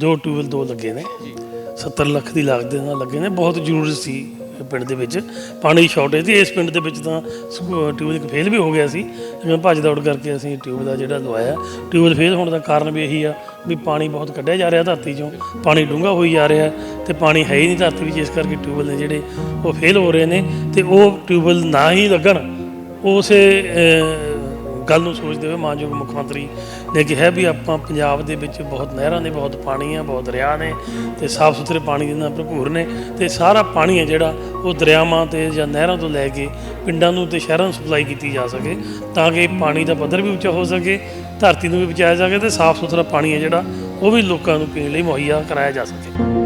ਜੋ ਟਿਊਬਲ ਦੋ ਲੱਗੇ ਨੇ 70 ਲੱਖ ਦੀ ਲਾਗਤ ਦੇ ਨਾਲ ਲੱਗੇ ਨੇ ਬਹੁਤ ਜ਼ਰੂਰੀ ਸੀ ਪਿੰਡ ਦੇ ਵਿੱਚ। ਪਾਣੀ ਦੀ ਸ਼ਾਰਟੇਜ ਸੀ ਇਸ ਪਿੰਡ ਦੇ ਵਿੱਚ ਤਾਂ ਟਿਊਬਲ ਇੱਕ ਫੇਲ ਵੀ ਹੋ ਗਿਆ ਸੀ। ਜਿਵੇਂ ਭੱਜ ਦੌੜ ਕਰਕੇ ਅਸੀਂ ਟਿਊਬ ਦਾ ਜਿਹੜਾ ਲਵਾਇਆ ਟਿਊਬਲ ਫੇਲ ਹੋਣ ਦਾ ਕਾਰਨ ਵੀ ਇਹੀ ਆ ਵੀ ਪਾਣੀ ਬਹੁਤ ਕੱਢਿਆ ਜਾ ਰਿਹਾ ਧਰਤੀ 'ਚੋਂ। ਪਾਣੀ ਡੂੰਘਾ ਹੋਈ ਜਾ ਰਿਹਾ ਤੇ ਪਾਣੀ ਹੈ ਹੀ ਨਹੀਂ ਧਰਤੀ ਵਿੱਚ ਇਸ ਕਰਕੇ ਟਿਊਬਲ ਨੇ ਜਿਹੜੇ ਉਹ ਫੇਲ ਹੋ ਰਹੇ ਨੇ ਤੇ ਉਹ ਟਿਊਬਲ ਨਾ ਹੀ ਲੱਗਣ ਉਸੇ ਗੱਲ ਨੂੰ ਸੋਚਦੇ ਹੋਏ ਮਾਨਯੋਗ ਮੁੱਖ ਮੰਤਰੀ ਨੇ ਕਿਹਾ ਵੀ ਆਪਾਂ ਪੰਜਾਬ ਦੇ ਵਿੱਚ ਬਹੁਤ ਨਹਿਰਾਂ ਨੇ, ਬਹੁਤ ਪਾਣੀ ਆ, ਬਹੁਤ ਦਰਿਆ ਨੇ ਤੇ ਸਾਫ਼ ਸੁਥਰੇ ਪਾਣੀ ਦੇ ਨਾਲ ਭਰਪੂਰ ਨੇ ਤੇ ਸਾਰਾ ਪਾਣੀ ਹੈ ਜਿਹੜਾ ਉਹ ਦਰਿਆਵਾਂ ਤੇ ਜਾਂ ਨਹਿਰਾਂ ਤੋਂ ਲੈ ਕੇ ਪਿੰਡਾਂ ਨੂੰ ਤੇ ਸ਼ਹਿਰਾਂ ਨੂੰ ਸਪਲਾਈ ਕੀਤੀ ਜਾ ਸਕੇ ਤਾਂ ਕਿ ਪਾਣੀ ਦਾ ਪੱਧਰ ਵੀ ਉੱਚਾ ਹੋ ਸਕੇ, ਧਰਤੀ ਨੂੰ ਵੀ ਬਚਾਇਆ ਜਾ ਸਕੇ ਤੇ ਸਾਫ਼ ਸੁਥਰਾ ਪਾਣੀ ਹੈ ਜਿਹੜਾ ਉਹ ਵੀ ਲੋਕਾਂ ਨੂੰ ਪੀਣ ਲਈ ਮੁਹੱਈਆ ਕਰਾਇਆ ਜਾ ਸਕੇ।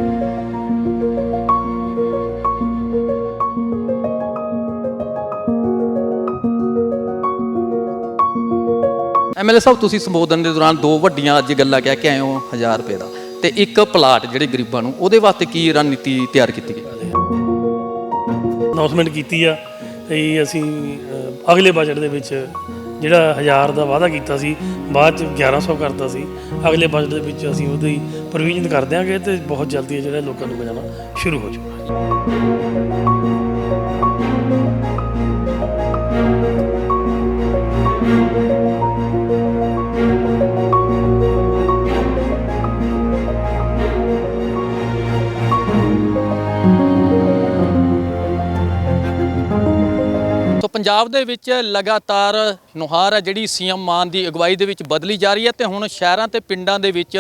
ਐਮਐਲਏ ਸਾਹਿਬ ਤੁਸੀਂ ਸੰਬੋਧਨ ਦੇ ਦੌਰਾਨ ਦੋ ਵੱਡੀਆਂ ਅੱਜ ਗੱਲਾਂ ਕਹਿ ਕੇ ਆਏ ਹੋ 1000 ਰੁਪਏ ਦਾ। ਤੇ ਇੱਕ ਪਲਾਟ ਜਿਹੜੇ ਗਰੀਬਾਂ ਨੂੰ ਉਹਦੇ ਵਾਸਤੇ ਕੀ ਰਣਨੀਤੀ ਤਿਆਰ ਕੀਤੀ ਗਈ? ਅਨਾਉਂਸਮੈਂਟ ਕੀਤੀ ਆ ਤੇ ਅਸੀਂ ਅਹ, ਅਗਲੇ ਬਜਟ ਦੇ ਵਿੱਚ ਜਿਹੜਾ 1000 ਦਾ ਵਾਅਦਾ ਕੀਤਾ ਸੀ ਬਾਅਦ ਚ 1100 ਕਰਤਾ ਸੀ ਅਗਲੇ ਬਜਟ ਦੇ ਵਿੱਚ ਅਸੀਂ ਉਹਦੀ ਪ੍ਰੋਵੀਜ਼ਨ ਕਰ ਦਿਆਂਗੇ ਤੇ ਬਹੁਤ ਜਲਦੀ ਇਹ ਜਿਹੜਾ ਲੋਕਾਂ ਨੂੰ ਮਿਲਣਾ ਸ਼ੁਰੂ ਹੋ ਜਾਊਗਾ। ਪੰਜਾਬ ਦੇ ਵਿੱਚ ਲਗਾਤਾਰ ਨੁਹਾਰ ਹੈ ਜਿਹੜੀ ਸੀਐਮ ਮਾਨ ਦੀ ਅਗਵਾਈ ਦੇ ਵਿੱਚ ਬਦਲੀ ਜਾ ਰਹੀ ਹੈ ਤੇ ਹੁਣ ਸ਼ਹਿਰਾਂ ਤੇ ਪਿੰਡਾਂ ਦੇ ਵਿੱਚ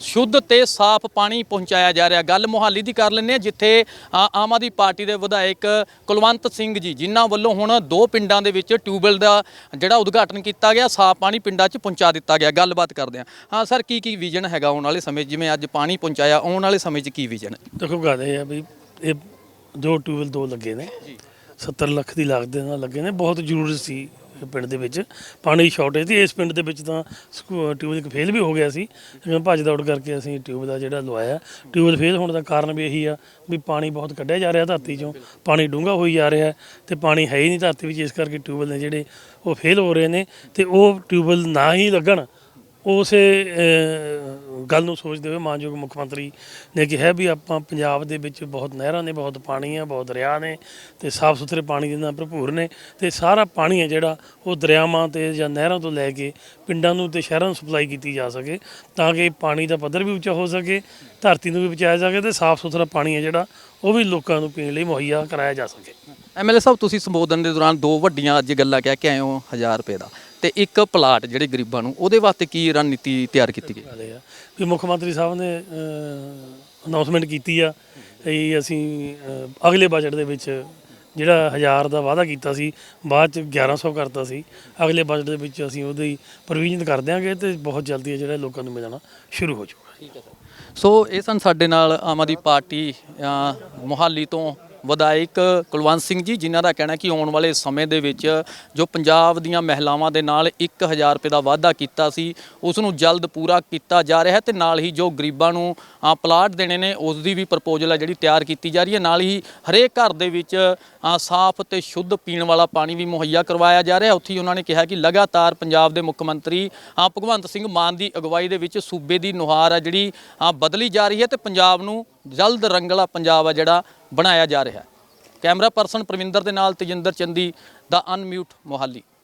ਸ਼ੁੱਧ ਤੇ ਸਾਫ਼ ਪਾਣੀ ਪਹੁੰਚਾਇਆ ਜਾ ਰਿਹਾ। ਗੱਲ ਮੁਹਾਲੀ ਦੀ ਕਰ ਲੈਂਦੇ ਹਾਂ ਜਿੱਥੇ ਆ- ਆਮ ਆਦਮੀ ਪਾਰਟੀ ਦੇ ਵਿਧਾਇਕ ਕੁਲਵੰਤ ਸਿੰਘ ਜੀ ਜਿਨ੍ਹਾਂ ਵੱਲੋਂ ਹੁਣ ਦੋ ਪਿੰਡਾਂ ਦੇ ਵਿੱਚ ਟਿਊਬਵੈੱਲ ਦਾ ਜਿਹੜਾ ਉਦਘਾਟਨ ਕੀਤਾ ਗਿਆ ਸਾਫ਼ ਪਾਣੀ ਪਿੰਡਾਂ 'ਚ ਪਹੁੰਚਾ ਦਿੱਤਾ ਗਿਆ। ਗੱਲਬਾਤ ਕਰਦੇ ਹਾਂ। ਹਾਂ ਸਰ ਕੀ ਕੀ ਵਿਜ਼ਨ ਹੈਗਾ ਆਉਣ ਵਾਲੇ ਸਮੇਂ? ਜਿਵੇਂ ਅੱਜ ਪਾਣੀ ਪਹੁੰਚਾਇਆ ਆਉਣ ਵਾਲੇ ਸਮੇਂ 'ਚ ਕੀ ਵਿਜ਼ਨ ਹੈ? ਦੇਖੋ ਗੱਲ ਇਹ ਆ ਵੀ ਇਹ ਜੋ ਟਿਊਬਲ ਦੋ ਲੱਗੇ ਨੇ। 70 ਲੱਖ ਦੀ ਲਾਗਤ ਦੇ ਨਾਲ ਲੱਗੇ ਨੇ। ਬਹੁਤ ਜ਼ਰੂਰੀ ਸੀ ਪਿੰਡ ਦੇ ਵਿੱਚ। ਪਾਣੀ ਦੀ ਸ਼ਾਰਟੇਜ ਸੀ। ਇਸ ਪਿੰਡ ਦੇ ਵਿੱਚ ਤਾਂ ਸਕੂ- ਟਿਊਬਵੈਲ ਇੱਕ ਫੇਲ ਵੀ ਹੋ ਗਿਆ ਸੀ। ਲੇਕਿਨ ਭੱਜ ਦੌੜ ਕਰਕੇ ਅਸੀਂ ਟਿਊਬ ਦਾ ਜਿਹੜਾ ਲਵਾਇਆ। ਟਿਊਬਲ ਫੇਲ ਹੋਣ ਦਾ ਕਾਰਨ ਵੀ ਇਹੀ ਆ ਵੀ ਪਾਣੀ ਬਹੁਤ ਕੱਢਿਆ ਜਾ ਰਿਹਾ ਧਰਤੀ 'ਚੋਂ। ਪਾਣੀ ਡੂੰਘਾ ਹੋਈ ਜਾ ਰਿਹਾ ਤੇ ਪਾਣੀ ਹੈ ਹੀ ਨਹੀਂ ਧਰਤੀ ਵਿੱਚ। ਇਸ ਕਰਕੇ ਟਿਊਬਲ ਨੇ ਜਿਹੜੇ ਉਹ ਫੇਲ ਹੋ ਰਹੇ ਨੇ ਤੇ ਉਹ ਟਿਊਬਲ ਨਾ ਹੀ ਲੱਗਣ। ਉਸੇ ਅਹ, ਗੱਲ ਨੂੰ ਸੋਚਦੇ ਹੋਏ ਮਾਨਯੋਗ ਮੁੱਖ ਮੰਤਰੀ ਨੇ ਕਿਹਾ ਵੀ ਆਪਾਂ ਪੰਜਾਬ ਦੇ ਵਿੱਚ ਬਹੁਤ ਨਹਿਰਾਂ ਨੇ, ਬਹੁਤ ਪਾਣੀ ਆ, ਬਹੁਤ ਦਰਿਆ ਨੇ ਤੇ ਸਾਫ਼ ਸੁਥਰੇ ਪਾਣੀ ਦੇ ਨਾਲ ਭਰਪੂਰ ਨੇ ਤੇ ਸਾਰਾ ਪਾਣੀ ਹੈ ਜਿਹੜਾ ਉਹ ਦਰਿਆਵਾਂ ਤੇ ਜਾਂ ਨਹਿਰਾਂ ਤੋਂ ਲੈ ਕੇ ਪਿੰਡਾਂ ਨੂੰ ਤੇ ਸ਼ਹਿਰਾਂ ਨੂੰ ਸਪਲਾਈ ਕੀਤੀ ਜਾ ਸਕੇ ਤਾਂ ਕਿ ਪਾਣੀ ਦਾ ਪੱਧਰ ਵੀ ਉੱਚਾ ਹੋ ਸਕੇ, ਧਰਤੀ ਨੂੰ ਵੀ ਬਚਾਇਆ ਜਾ ਸਕੇ ਤੇ ਸਾਫ਼ ਸੁਥਰਾ ਪਾਣੀ ਹੈ ਜਿਹੜਾ ਉਹ ਵੀ ਲੋਕਾਂ ਨੂੰ ਪੀਣ ਲਈ ਮੁਹੱਈਆ ਕਰਾਇਆ ਜਾ ਸਕੇ। ਐਮਐਲਏ ਸਾਹਿਬ, ਤੁਸੀਂ ਸੰਬੋਧਨ ਦੇ ਦੌਰਾਨ ਦੋ ਵੱਡੀਆਂ ਅੱਜ ਗੱਲਾਂ ਕਹਿ ਕੇ ਆਏ ਹੋ 1000 ਰੁਪਏ ਦਾ। ਤੇ ਇੱਕ ਪਲਾਟ ਜਿਹੜੇ ਗਰੀਬਾਂ ਨੂੰ ਉਹਦੇ ਵਾਸਤੇ ਕੀ ਰਣਨੀਤੀ ਤਿਆਰ ਕੀਤੀ ਗਈ? ਵੀ ਮੁੱਖ ਮੰਤਰੀ ਸਾਹਿਬ ਨੇ ਅਨਾਉਂਸਮੈਂਟ ਕੀਤੀ ਆ ਵੀ ਅਸੀਂ ਅਗਲੇ ਬਜਟ ਦੇ ਵਿੱਚ ਜਿਹੜਾ 1000 ਦਾ ਵਾਅਦਾ ਕੀਤਾ ਸੀ ਬਾਅਦ ਚ 1100 ਕਰਤਾ ਸੀ ਅਗਲੇ ਬਜਟ ਦੇ ਵਿੱਚ ਅਸੀਂ ਉਹਦੀ ਪ੍ਰੋਵੀਜ਼ਨ ਕਰ ਦਿਆਂਗੇ ਤੇ ਬਹੁਤ ਜਲਦੀ ਇਹ ਜਿਹੜਾ ਲੋਕਾਂ ਨੂੰ ਮਿਲਣਾ ਸ਼ੁਰੂ ਹੋ ਜਾਊਗਾ। ਸੋ ਇਹ ਸਨ ਸਾਡੇ ਨਾਲ ਆਮ ਆਦਮੀ ਪਾਰਟੀ ਮੁਹਾਲੀ ਤੋਂ ਵਿਧਾਇਕ ਕੁਲਵੰਤ ਸਿੰਘ ਜੀ ਜਿਨ੍ਹਾਂ ਦਾ ਕਹਿਣਾ ਕਿ ਆਉਣ ਵਾਲੇ ਸਮੇਂ ਦੇ ਵਿੱਚ ਜੋ ਪੰਜਾਬ ਦੀਆਂ ਮਹਿਲਾਵਾਂ ਦੇ ਨਾਲ 1000 ਰੁਪਏ ਦਾ ਵਾਅਦਾ ਕੀਤਾ ਸੀ ਉਸ ਨੂੰ ਜਲਦ ਪੂਰਾ ਕੀਤਾ ਜਾ ਰਿਹਾ ਹੈ ਤੇ ਨਾਲ ਹੀ ਜੋ ਗਰੀਬਾਂ ਨੂੰ ਪਲਾਟ ਦੇਣੇ ਨੇ ਉਸ ਦੀ ਵੀ ਪ੍ਰਪੋਜ਼ਲ ਹੈ ਜਿਹੜੀ ਤਿਆਰ ਕੀਤੀ ਜਾ ਰਹੀ ਹੈ। ਨਾਲ ਹੀ ਹਰੇਕ ਘਰ ਦੇ ਵਿੱਚ ਸਾਫ਼ ਤੇ ਸ਼ੁੱਧ ਪੀਣ ਵਾਲਾ ਪਾਣੀ ਵੀ ਮੁਹੱਈਆ ਕਰਵਾਇਆ ਜਾ ਰਿਹਾ ਉੱਥੇ ਹੀ ਉਹਨਾਂ ਨੇ ਕਿਹਾ ਕਿ ਲਗਾਤਾਰ ਪੰਜਾਬ ਦੇ ਮੁੱਖ ਮੰਤਰੀ ਅ, ਭਗਵੰਤ ਸਿੰਘ ਮਾਨ ਦੀ ਅਗਵਾਈ ਦੇ ਵਿੱਚ ਸੂਬੇ ਦੀ ਨੁਹਾਰ ਹੈ ਜਿਹੜੀ ਬਦਲੀ ਜਾ ਰਹੀ ਹੈ ਤੇ ਪੰਜਾਬ ਨੂੰ ਜਲਦ ਰੰਗਲਾ ਪੰਜਾਬ ਆ ਜਿਹੜਾ ਬਣਾਇਆ ਜਾ ਰਿਹਾ ਕੈਮਰਾ ਪਰਸਨ ਪ੍ਰਵਿੰਦਰ ਦੇ ਨਾਲ ਤੇਜਿੰਦਰ ਚੰਦੀ ਦਾ ਅਨਮਿਊਟ ਮੋਹਾਲੀ।